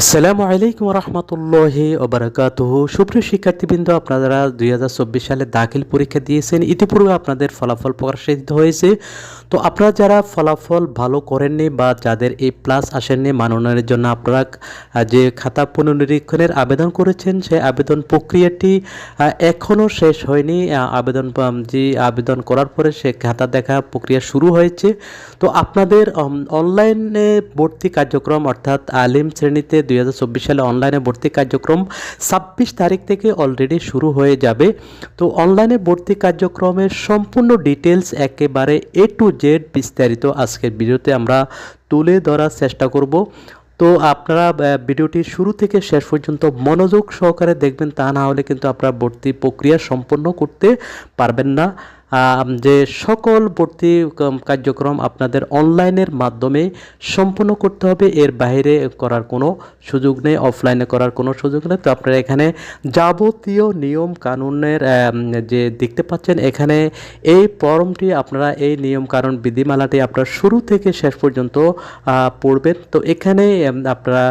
আসসালামু আলাইকুম রহমতুল্লাহি ওবরাকাতুহ। সুপ্রিয় শিক্ষার্থীবৃন্দ, আপনারা দুই হাজার চব্বিশ সালে দাখিল পরীক্ষা দিয়েছেন। ইতিপূর্বে আপনাদের ফলাফল প্রকাশিত হয়েছে। তো আপনারা যারা ফলাফল ভালো করেননি বা যাদের এই প্লাস আসেননি মাননের জন্য আপনারা যে খাতা পুনর্নিরীক্ষণের আবেদন করেছেন, সেই আবেদন প্রক্রিয়াটি এখনও শেষ হয়নি। আবেদন যে আবেদন করার পরে সে খাতা দেখা প্রক্রিয়া শুরু হয়েছে। তো আপনাদের অনলাইনে ভর্তি কার্যক্রম অর্থাৎ আলিম শ্রেণীতে দুই হাজার চব্বিশ সালে অনলাইনে ভর্তি কার্যক্রম ছাব্বিশ তারিখ থেকে অলরেডি শুরু হয়ে যাবে। তো অনলাইনে ভর্তি কার্যক্রমের সম্পূর্ণ ডিটেলস একেবারে এ টু জেড বিস্তারিত আজকের ভিডিওতে আমরা তুলে ধরার চেষ্টা করব। তো আপনারা ভিডিওটি শুরু থেকে শেষ পর্যন্ত মনোযোগ সহকারে দেখবেন, তা না হলে কিন্তু আপনারা ভর্তি প্রক্রিয়া সম্পন্ন করতে পারবেন না। যে সকল ভর্তি কার্যক্রম আপনাদের অনলাইনের মাধ্যমে সম্পূর্ণ করতে হবে, এর বাইরে করার কোনো সুযোগ নেই, অফলাইনে করার কোনো সুযোগ নেই। তো আপনারা এখানে যাবতীয় নিয়ম কানুনের যে দেখতে পাচ্ছেন, এখানে এই ফর্মটি আপনারা, এই নিয়ম কানুন বিধিমালাটি আপনারা শুরু থেকে শেষ পর্যন্ত পড়বেন। তো এখানে আপনারা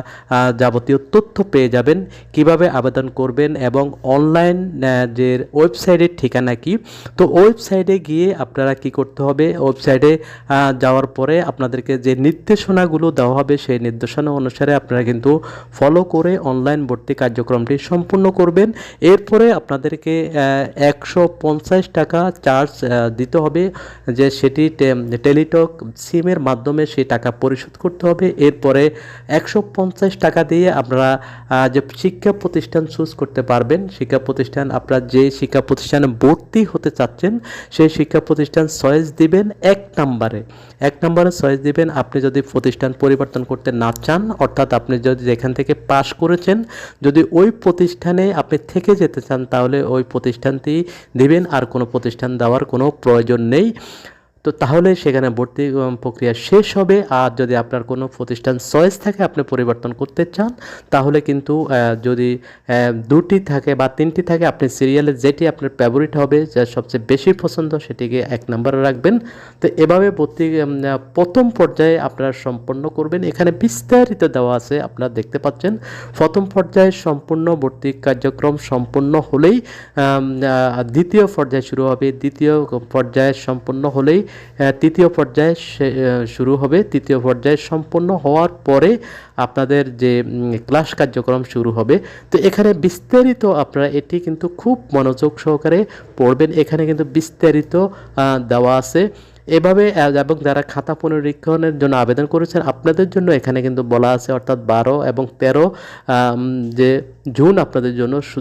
যাবতীয় তথ্য পেয়ে যাবেন, কীভাবে আবেদন করবেন এবং অনলাইন যে ওয়েবসাইটের ঠিকানা কি? তো ওয়েবসাইটে গিয়ে আপনারা কি করতে হবে? ওয়েবসাইটে যাওয়ার পরে আপনাদেরকে যে নির্দেশনাগুলো দেওয়া হবে, সেই নির্দেশনা অনুসারে আপনারা কিন্তু ফলো করে অনলাইন ভর্তি কার্যক্রমটি সম্পূর্ণ করবেন। এরপরে আপনাদেরকে একশো পঞ্চাশ টাকা চার্জ দিতে হবে যে সেটি টেলিটক সিমের মাধ্যমে সেই টাকা পরিশোধ করতে হবে। এরপরে একশো পঞ্চাশ টাকা দিয়ে আপনারা যে শিক্ষা প্রতিষ্ঠান চুজ করতে পারবেন, শিক্ষা প্রতিষ্ঠান, আপনার যে শিক্ষা প্রতিষ্ঠানে ভর্তি হতে চাচ্ছেন সেই শিক্ষা প্রতিষ্ঠান চয়েস দিবেন এক নাম্বারে। এক নম্বরে চয়েস দিবেন আপনি যদি প্রতিষ্ঠান পরিবর্তন করতে না চান, অর্থাৎ আপনি যদি যেখান থেকে পাশ করেছেন, যদি ওই প্রতিষ্ঠানে আপনি থেকে যেতে চান, তাহলে ওই প্রতিষ্ঠানটি দিবেন। আর কোনো প্রতিষ্ঠান দেওয়ার কোনো প্রয়োজন নেই। তো তাহলে সেখানে ভর্তি প্রক্রিয়া শেষ হবে। আর যদি আপনার কোনো প্রতিষ্ঠান চয়েস থাকে, আপনি পরিবর্তন করতে চান, তাহলে কিন্তু যদি দুটি থাকে বা তিনটি থাকে, আপনি সিরিয়ালে যেটি আপনার ফেভারিট হবে, যা সবচেয়ে বেশি পছন্দ, সেটিকে এক নম্বরে রাখবেন। তো এভাবে ভর্তি প্রথম পর্যায়ে আপনারা সম্পন্ন করবেন। এখানে বিস্তারিত দেওয়া আছে, আপনারা দেখতে পাচ্ছেন। প্রথম পর্যায়ে সম্পূর্ণ ভর্তি কার্যক্রম সম্পূর্ণ হলেই দ্বিতীয় পর্যায়ে শুরু হবে। দ্বিতীয় পর্যায়ে সম্পূর্ণ হলেই তৃতীয় পর্যায়ে শুরু হবে। তৃতীয় পর্যায়ে সম্পূর্ণ হওয়ার পরে আপনাদের যে ক্লাস কার্যক্রম শুরু হবে। তো এখানে বিস্তারিত আপনারা এটি কিন্তু খুব মনোযোগ সহকারে পড়বেন। এখানে কিন্তু বিস্তারিত দেওয়া আছে। এভাবে এবং যারা খাতা পুনরীক্ষণের জন্য আবেদন করেছেন, আপনাদের জন্য এখানে কিন্তু বলা আছে, অর্থাৎ বারো এবং তেরো যে জুন আপনাদের জন্য